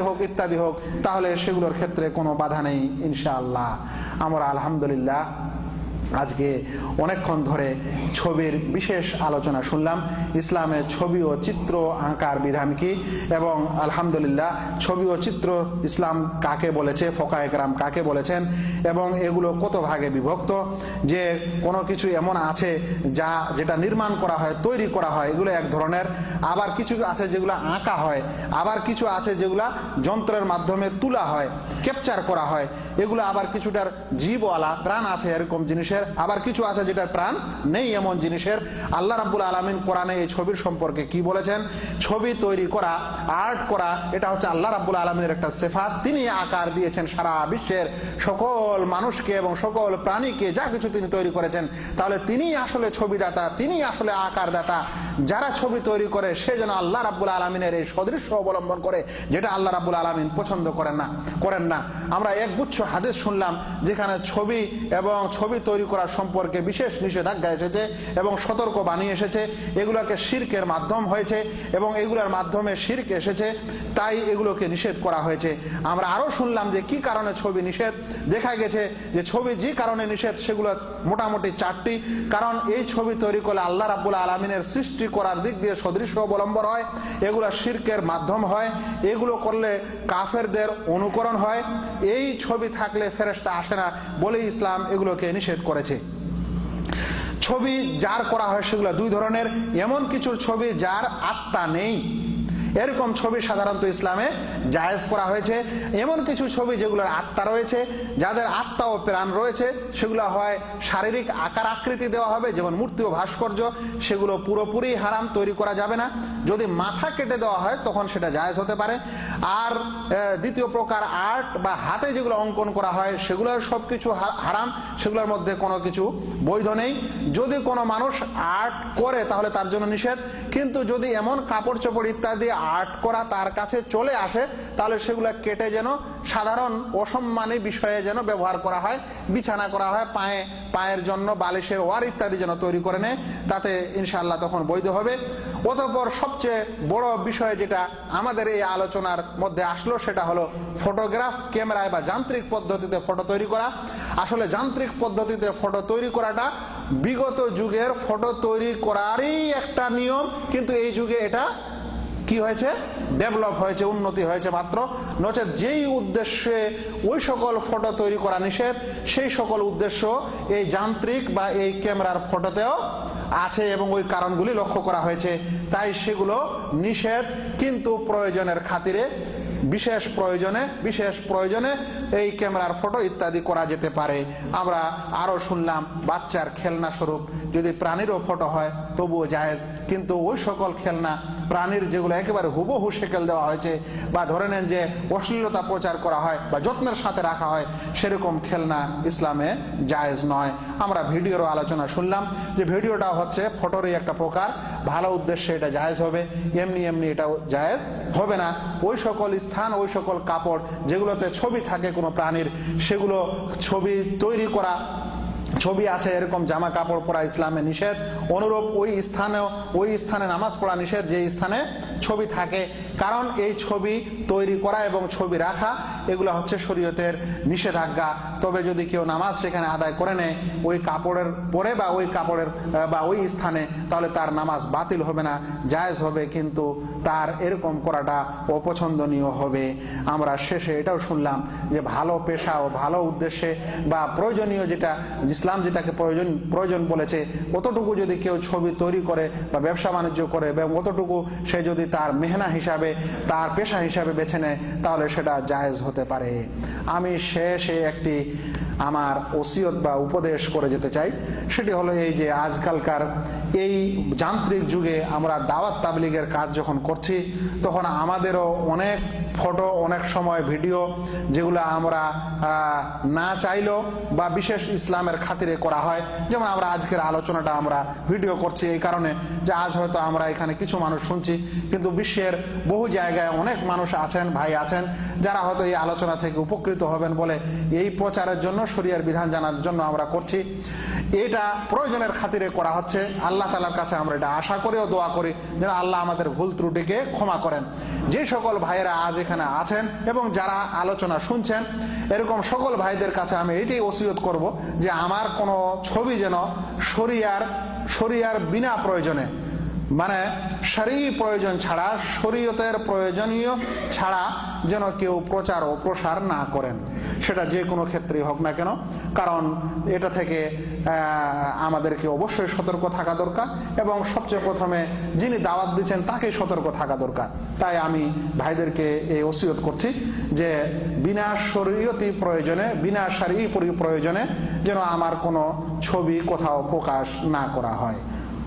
হোক ইত্যাদি হোক তাহলে সেগুলোর ক্ষেত্রে কোনো বাধা নেই ইনশাআল্লাহ। আমরা আলহামদুলিল্লাহ আজকে অনেকক্ষণ ধরে ছবির বিশেষ আলোচনা শুনলাম। ইসলামে ছবি ও চিত্র আঁকার বিধান কি? এবং আলহামদুলিল্লাহ, ছবি ও চিত্র ইসলাম কাকে বলেছে ফোকা একরাম কাকে বলেছেন, এবং এগুলো কত ভাগে বিভক্ত? যে কোনো কিছু এমন আছে যা, যেটা নির্মাণ করা হয়, তৈরি করা হয়, এগুলো এক ধরনের। আবার কিছু আছে যেগুলো আঁকা হয়, আবার কিছু আছে যেগুলা যন্ত্রের মাধ্যমে তোলা হয়। ক্যাপচার করা হয়। এগুলো আবার কিছুটার জীবওয়ালা, প্রাণ আছে এরকম জিনিসের, আবার কিছু আছে যেটার প্রাণ নেই এমন জিনিসের। আল্লাহ রাব্বুল আলমিন কোরআনে এই ছবির সম্পর্কে কি বলেছেন? ছবি তৈরি করা আর্ট করা, এটা হচ্ছে আল্লাহ রাব্বুল আলমিনের একটা সেফাত। তিনি আকার দিয়েছেন সারা বিশ্বের সকল মানুষকে এবং সকল প্রাণীকে, যা কিছু তিনি তৈরি করেছেন। তাহলে তিনি আসলে ছবিদাতা তিনি আসলে আকার দাতা যারা ছবি তৈরি করে, সে যেন আল্লাহ রাব্বুল আলমিনের এই সদৃশ্য অবলম্বন করে, যেটা আল্লাহ রাব্বুল আলমিন পছন্দ করেন না। করেন না। আমরা একগুচ্ছ হাদিস শুনলাম যেখানে ছবি এবং ছবি তৈরি করা সম্পর্কে বিশেষ নিষেধাজ্ঞা এসেছে এবং সতর্ক বাণী এসেছে। এগুলোকে শির্কের মাধ্যম হয়েছে এবং এগুলোর মাধ্যমে শির্ক এসেছে, তাই এগুলোকে নিষেধ করা হয়েছে। আমরা আরও শুনলাম যে কি কারণে ছবি নিষেধ? দেখা গেছে যে ছবি যে কারণে নিষেধ, সেগুলো মোটামুটি চারটি। কারণ এই ছবি তৈরি করলে আল্লাহ রাবুল আলমিনের সৃষ্টি করার দিক দিয়ে সদৃশ্য অবলম্বন হয়, এগুলো শির্কের মাধ্যম হয়। এগুলো করলে কাফেরদের অনুকরণ হয় এই ছবি থাকলে ফেরেস্তা আসে না বলে ইসলাম এগুলোকে নিষেধ করেছে। ছবি যার করা হয় সেগুলো দুই ধরনের, এমন কিছু ছবি যার আত্মা নেই। এরকম ছবি সাধারণত ইসলামে জায়েজ করা হয়েছে। এমন কিছু ছবি যেগুলোর আত্মা রয়েছে, যাদের আত্মা ও প্রাণ রয়েছে, সেগুলো হয় শারীরিক আকার আকৃতি দেওয়া হবে, যেমন মূর্তি ও ভাস্কর্য, সেগুলো পুরোপুরি হারাম, তৈরি করা যাবে না। যদি মাথা কেটে দেওয়া হয়, তখন সেটা জায়েজ হতে পারে। আর দ্বিতীয় প্রকার আর্ট বা হাতে যেগুলো অঙ্কন করা হয়, সেগুলো সবকিছু হারাম, সেগুলোর মধ্যে কোনো কিছু বৈধ নেই। যদি কোনো মানুষ আর্ট করে, তাহলে তার জন্য নিষেধ। কিন্তু যদি এমন কাপড় চোপড় ইত্যাদি আর্ট করা তার কাছে চলে আসে, তাহলে সেগুলো কেটে যেন সাধারণ অসম্মানী বিষয়ে যেন ব্যবহার করা হয়, বিছানা করা হয়, পায়ে, পায়ের জন্য বালিশের ওয়ার ইত্যাদি যেন তৈরি করে নেয়, তাতে ইনশাল্লাহ তখন বৈধ হবে। অতঃপর সবচেয়ে বড় বিষয় যেটা আমাদের এই আলোচনার মধ্যে আসলো, সেটা হলো ফটোগ্রাফ, ক্যামেরায় বা যান্ত্রিক পদ্ধতিতে ফটো তৈরি করা। আসলে যান্ত্রিক পদ্ধতিতে ফটো তৈরি করাটা বিগত যুগের ফটো তৈরি করারই একটা নিয়ম, কিন্তু এই যুগে এটা কি হয়েছে? ডেভেলপ হয়েছে, উন্নতি হয়েছে মাত্র। নচেত যেই উদ্দেশ্যে ওই সকল ফটো তৈরি করা নিষেধ, সেই সকল উদ্দেশ্য এই যান্ত্রিক বা এই ক্যামেরার ফটোতেও আছে এবং ওই কারণগুলি লক্ষ্য করা হয়েছে। তাই সেগুলো নিষেধ, কিন্তু প্রয়োজনের খাতিরে বিশেষ প্রয়োজনে বিশেষ প্রয়োজনে এই ক্যামেরার ফটো ইত্যাদি করা যেতে পারে। আমরা আরও শুনলাম, বাচ্চার খেলনা স্বরূপ, যদি প্রাণীরও ফটো হয়, তবুও জায়েজ। কিন্তু ওই সকল খেলনা, প্রাণীর যেগুলো একেবারে হুবহু সেকেল দেওয়া হয়েছে, বা ধরে নেন যে অশ্লীলতা প্রচার করা হয়, বা যত্নের সাথে রাখা হয়, সেরকম খেলনা ইসলামে জায়েজ নয়। আমরা ভিডিওরও আলোচনা শুনলাম যে ভিডিওটা হচ্ছে ফটোরই একটা প্রকার। ভালো উদ্দেশ্যে এটা জায়েজ হবে। এমনি এমনি এটা জায়েজ হবে না। ওই সকল স্থান ওই সকল কাপড় যেগুলোতে ছবি থাকে কোনো প্রাণীর সেগুলো ছবি তৈরি করা ছবি আছে এরকম জামা কাপড় পরা ইসলামে নিষেধ। অনুরূপ ওই স্থানেও ওই স্থানে নামাজ পড়া নিষেধ, যে স্থানে ছবি থাকে। কারণ এই ছবি তৈরি করা এবং ছবি রাখা, এগুলো হচ্ছে শরীয়তের নিষেধাজ্ঞা। তবে যদি কেউ নামাজ সেখানে আদায় করে নেয়, ওই কাপড়ের পরে বা ওই কাপড়ের বা ওই স্থানে, তাহলে তার নামাজ বাতিল হবে না, জায়জ হবে, কিন্তু তার এরকম করাটা অপছন্দনীয় হবে। আমরা শেষে এটাও শুনলাম যে ভালো পেশা ও ভালো উদ্দেশ্যে বা প্রয়োজনীয় যেটা ইসলাম যেটাকে প্রয়োজন প্রয়োজন বলেছে, অতটুকু যদি কেউ ছবি তৈরি করে বা ব্যবসা বাণিজ্য করে, এবং অতটুকু সে যদি তার মেহনা হিসাবে, তার পেশা হিসাবে বেছে নেয়, তাহলে সেটা জায়েজ হতে পারে। আমি শেষে একটি আমার ওসিয়ত বা উপদেশ করে যেতে চাই। সেটি হলো এই যে আজকালকার এই যান্ত্রিক যুগে আমরা দাওয়াত তাবলিগের কাজ যখন করছি, তখন আমাদেরও অনেক ফটো, অনেক সময় ভিডিও যেগুলো আমরা না চাইলেও বা বিশেষ ইসলামের খাতিরে করা হয়। যেমন আমরা আজকের আলোচনাটা আমরা ভিডিও করছি এই কারণে যে আজ হয়তো আমরা এখানে কিছু মানুষ শুনছি, কিন্তু বিশ্বের বহু জায়গায় অনেক মানুষ আছেন, ভাই আছেন, যারা হয়তো এই আলোচনা থেকে উপকৃত হবেন বলে এই প্রচারের জন্য, শরিয়ার বিধান জানার জন্য আমরা করছি। এটা প্রয়োজনের খাতিরে করা হচ্ছে। আল্লাহ তালার কাছে আমরা এটা আশা করি ও দোয়া করি যেন আল্লাহ আমাদের ভুল ত্রুটিকে ক্ষমা করেন। যে সকল ভাইয়েরা আজ এখানে আছেন এবং যারা আলোচনা শুনছেন, এরকম সকল ভাইদের কাছে আমি এটাই ওসিয়ত করব যে আমার কোনো ছবি যেন শরিয়ার শরিয়ার বিনা প্রয়োজনে মানে সারি প্রয়োজন ছাড়া, শরীয়তের প্রয়োজনীয় ছাড়া যেন কেউ প্রচার ও প্রসার না করেন। সেটা যে কোনো ক্ষেত্রেই হোক না কেন। কারণ এটা থেকে আমাদেরকে অবশ্যই সতর্ক থাকা দরকার এবং সবচেয়ে প্রথমে যিনি দাওয়াত দিচ্ছেন তাকেই সতর্ক থাকা দরকার। তাই আমি ভাইদেরকে এই ওসিয়ত করছি যে বিনা শরীয়তি প্রয়োজনে, বিনা সারি প্রয়োজনে যেন আমার কোনো ছবি কোথাও প্রকাশ না করা হয়।